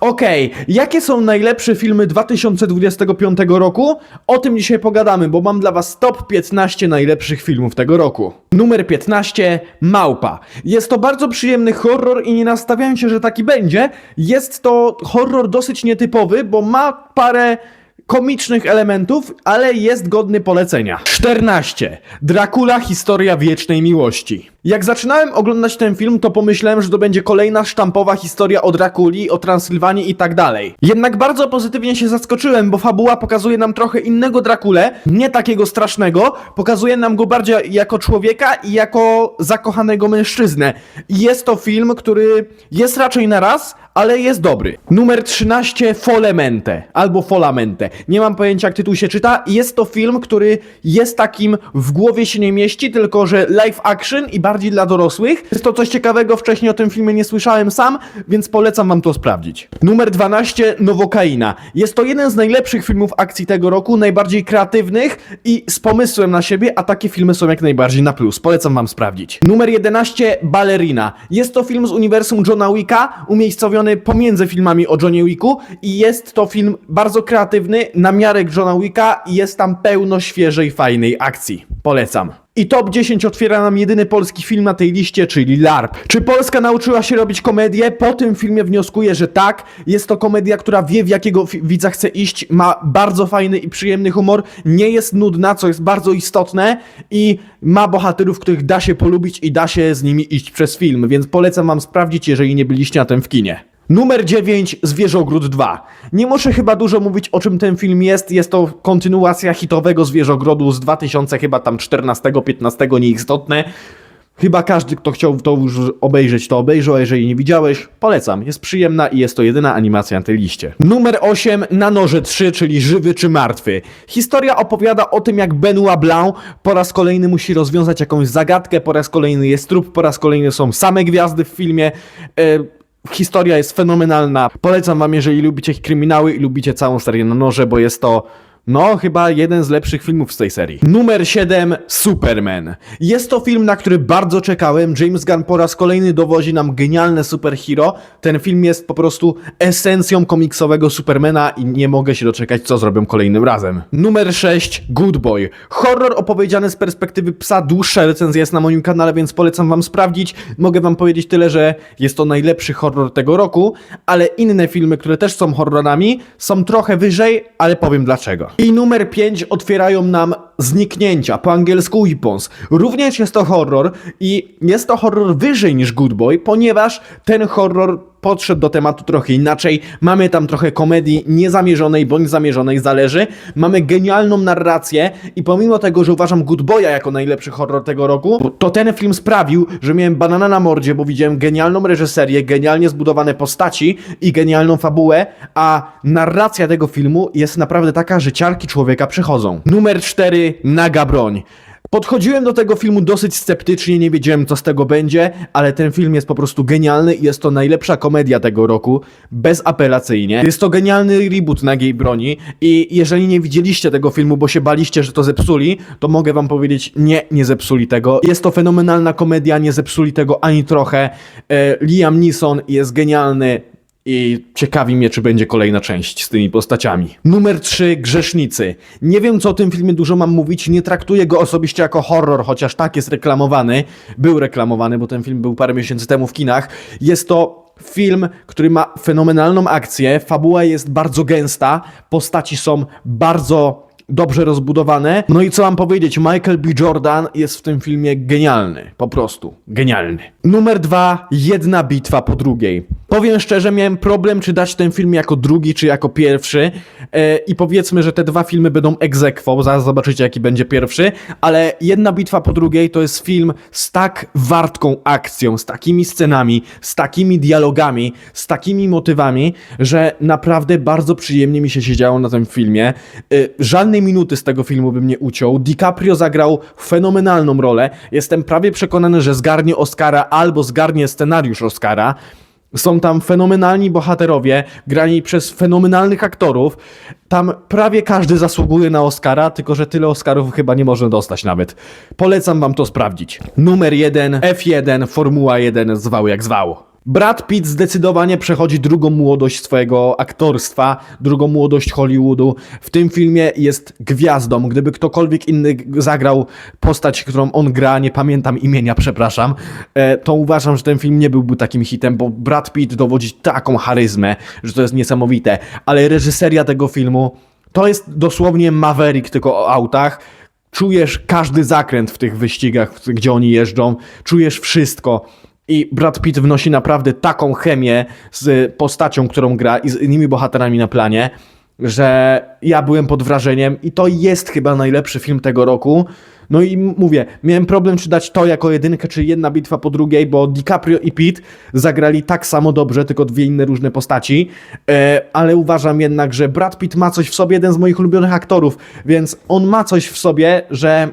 Okej, jakie są najlepsze filmy 2025 roku? O tym dzisiaj pogadamy, bo mam dla was top 15 najlepszych filmów tego roku. Numer 15 Małpa. Jest to bardzo przyjemny horror i nie nastawiałem się, że taki będzie. Jest to horror dosyć nietypowy, bo ma parę komicznych elementów, ale jest godny polecenia. 14. Dracula Historia Wiecznej Miłości. Jak zaczynałem oglądać ten film, to pomyślałem, że to będzie kolejna sztampowa historia o Drakuli, o Transylwanii i tak dalej. Jednak bardzo pozytywnie się zaskoczyłem, bo fabuła pokazuje nam trochę innego Drakulę, nie takiego strasznego, pokazuje nam go bardziej jako człowieka i jako zakochanego mężczyznę. I jest to film, który jest raczej na raz, ale jest dobry. Numer 13 Folemente albo Folamente. Nie mam pojęcia jak tytuł się czyta. Jest to film, który jest takim w głowie się nie mieści, tylko że live action i bardziej dla dorosłych. Jest to coś ciekawego, wcześniej o tym filmie nie słyszałem sam, więc polecam wam to sprawdzić. Numer 12 Nowokaina. Jest to jeden z najlepszych filmów akcji tego roku, najbardziej kreatywnych i z pomysłem na siebie, a takie filmy są jak najbardziej na plus. Polecam wam sprawdzić. Numer 11 Ballerina. Jest to film z uniwersum Johna Wicka, umiejscowiony pomiędzy filmami o Johnie Wicku i jest to film bardzo kreatywny, na miarę Johna Wicka i jest tam pełno świeżej, fajnej akcji. Polecam. I top 10 otwiera nam jedyny polski film na tej liście, czyli LARP. Czy Polska nauczyła się robić komedię? Po tym filmie wnioskuję, że tak. Jest to komedia, która wie w jakiego widza chce iść, ma bardzo fajny i przyjemny humor, nie jest nudna, co jest bardzo istotne i ma bohaterów, których da się polubić i da się z nimi iść przez film, więc polecam wam sprawdzić, jeżeli nie byliście na tym w kinie. Numer 9 Zwierzogród 2. Nie muszę chyba dużo mówić o czym ten film jest. Jest to kontynuacja hitowego Zwierzogrodu z 2000 chyba tam 14-15, nieistotne. Chyba każdy, kto chciał to już obejrzeć, to obejrzał, a jeżeli nie widziałeś, polecam. Jest przyjemna i jest to jedyna animacja na tej liście. Numer 8 Na noże 3, czyli Żywy czy Martwy. Historia opowiada o tym, jak Benoit Blanc po raz kolejny musi rozwiązać jakąś zagadkę, po raz kolejny jest trup, po raz kolejny są same gwiazdy w filmie. E, Historia jest fenomenalna. Polecam wam, jeżeli lubicie kryminały i lubicie całą serię na noże, bo jest to no, chyba jeden z lepszych filmów z tej serii. Numer 7 Superman. Jest to film, na który bardzo czekałem. James Gunn po raz kolejny dowozi nam genialne superhero. Ten film jest po prostu esencją komiksowego Supermana i nie mogę się doczekać, co zrobią kolejnym razem. Numer 6 Good Boy. Horror opowiedziany z perspektywy psa. Dłuższa recenzja jest na moim kanale, więc polecam wam sprawdzić. Mogę wam powiedzieć tyle, że jest to najlepszy horror tego roku, ale inne filmy, które też są horrorami, są trochę wyżej, ale powiem dlaczego. I numer 5 otwierają nam Zniknięcia, po angielsku Weapons. Również jest to horror i jest to horror wyżej niż Good Boy, ponieważ ten horror podszedł do tematu trochę inaczej. Mamy tam trochę komedii niezamierzonej bądź zamierzonej, zależy. Mamy genialną narrację i pomimo tego, że uważam Good Boya jako najlepszy horror tego roku, to ten film sprawił, że miałem banana na mordzie, bo widziałem genialną reżyserię, genialnie zbudowane postaci i genialną fabułę, a narracja tego filmu jest naprawdę taka, że ciarki człowieka przechodzą. Numer 4. Naga broń. Podchodziłem do tego filmu dosyć sceptycznie, nie wiedziałem co z tego będzie, ale ten film jest po prostu genialny i jest to najlepsza komedia tego roku, bezapelacyjnie. Jest to genialny reboot Nagiej Broni i jeżeli nie widzieliście tego filmu, bo się baliście, że to zepsuli, to mogę wam powiedzieć, nie, nie zepsuli tego. Jest to fenomenalna komedia, nie zepsuli tego ani trochę. E, Liam Neeson jest genialny, i ciekawi mnie, czy będzie kolejna część z tymi postaciami. Numer 3. Grzesznicy. Nie wiem, co o tym filmie dużo mam mówić. Nie traktuję go osobiście jako horror, chociaż tak jest reklamowany. Był reklamowany, bo ten film był parę miesięcy temu w kinach. Jest to film, który ma fenomenalną akcję. Fabuła jest bardzo gęsta. Postaci są bardzo dobrze rozbudowane. No i co mam powiedzieć, Michael B. Jordan jest w tym filmie genialny. Po prostu genialny. Numer dwa, jedna bitwa po drugiej. Powiem szczerze, miałem problem, czy dać ten film jako drugi, czy jako pierwszy. E, I powiedzmy, że te dwa filmy będą aequo, zaraz zobaczycie, jaki będzie pierwszy. Ale jedna bitwa po drugiej to jest film z tak wartką akcją, z takimi scenami, z takimi dialogami, z takimi motywami, że naprawdę bardzo przyjemnie mi się siedziało na tym filmie. E, żadnej minuty z tego filmu bym nie uciął. DiCaprio zagrał fenomenalną rolę. Jestem prawie przekonany, że zgarnie Oscara albo zgarnie scenariusz Oscara. Są tam fenomenalni bohaterowie, grani przez fenomenalnych aktorów. Tam prawie każdy zasługuje na Oscara, tylko że tyle Oscarów chyba nie może dostać nawet. Polecam wam to sprawdzić. Numer 1, F1, Formuła 1, zwał jak zwał. Brad Pitt zdecydowanie przechodzi drugą młodość swojego aktorstwa, drugą młodość Hollywoodu. W tym filmie jest gwiazdą. Gdyby ktokolwiek inny zagrał postać, którą on gra, nie pamiętam imienia, przepraszam, e, to uważam, że ten film nie byłby takim hitem, bo Brad Pitt dowodzi taką charyzmę, że to jest niesamowite. Ale reżyseria tego filmu to jest dosłownie Maverick, tylko o autach. Czujesz każdy zakręt w tych wyścigach, gdzie oni jeżdżą, czujesz wszystko. I Brad Pitt wnosi naprawdę taką chemię z postacią, którą gra i z innymi bohaterami na planie, że ja byłem pod wrażeniem i to jest chyba najlepszy film tego roku. No i mówię, miałem problem czy dać to jako jedynkę, czy jedna bitwa po drugiej, bo DiCaprio i Pitt zagrali tak samo dobrze, tylko dwie inne różne postaci, e, ale uważam jednak, że Brad Pitt ma coś w sobie, jeden z moich ulubionych aktorów, więc on ma coś w sobie, że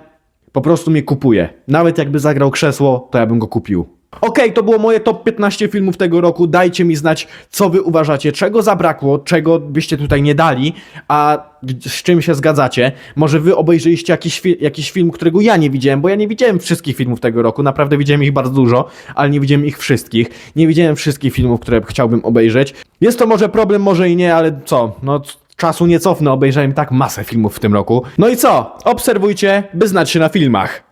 po prostu mnie kupuje. Nawet jakby zagrał krzesło, to ja bym go kupił. Okej, to było moje top 15 filmów tego roku. Dajcie mi znać, co wy uważacie, czego zabrakło, czego byście tutaj nie dali, a z czym się zgadzacie. Może wy obejrzeliście jakiś, fi- jakiś film, którego ja nie widziałem, bo ja nie widziałem wszystkich filmów tego roku. Naprawdę widziałem ich bardzo dużo, ale nie widziałem ich wszystkich. Nie widziałem wszystkich filmów, które chciałbym obejrzeć. Jest to może problem, może i nie, ale co? No czasu nie cofnę, obejrzałem tak masę filmów w tym roku. No i co? Obserwujcie, by znać się na filmach.